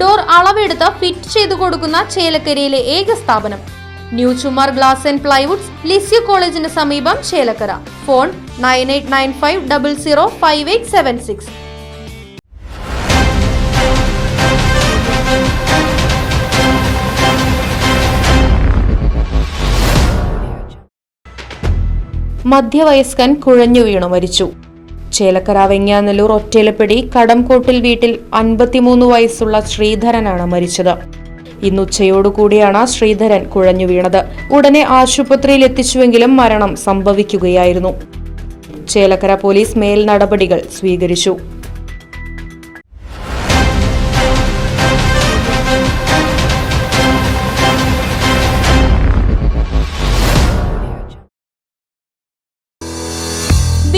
Door അളവെടുത്ത് fit ചെയ്തു കൊടുക്കുന്ന ചേലക്കരയിലെ ഏക സ്ഥാപനം. New Chumar glass and plywoods Lisieux കോളേജിന് സമീപം Chelakkara. Phone nine eight nine five double zero five eight seven six. മധ്യവയസ്കൻ കുഴഞ്ഞു വീണു മരിച്ചു. ചേലക്കര വെങ്ങാനല്ലൂർ ഒറ്റയിലപ്പടി കടംകോട്ടിൽ വീട്ടിൽ അൻപത്തിമൂന്ന് വയസ്സുള്ള ശ്രീധരനാണ് മരിച്ചത്. ഇന്ന് ഉച്ചയോടുകൂടിയാണ് ശ്രീധരൻ കുഴഞ്ഞു വീണത്. ഉടനെ ആശുപത്രിയിൽ എത്തിച്ചുവെങ്കിലും മരണം സംഭവിക്കുകയായിരുന്നു. ചേലക്കര പോലീസ് മേൽ നടപടികൾ സ്വീകരിച്ചു.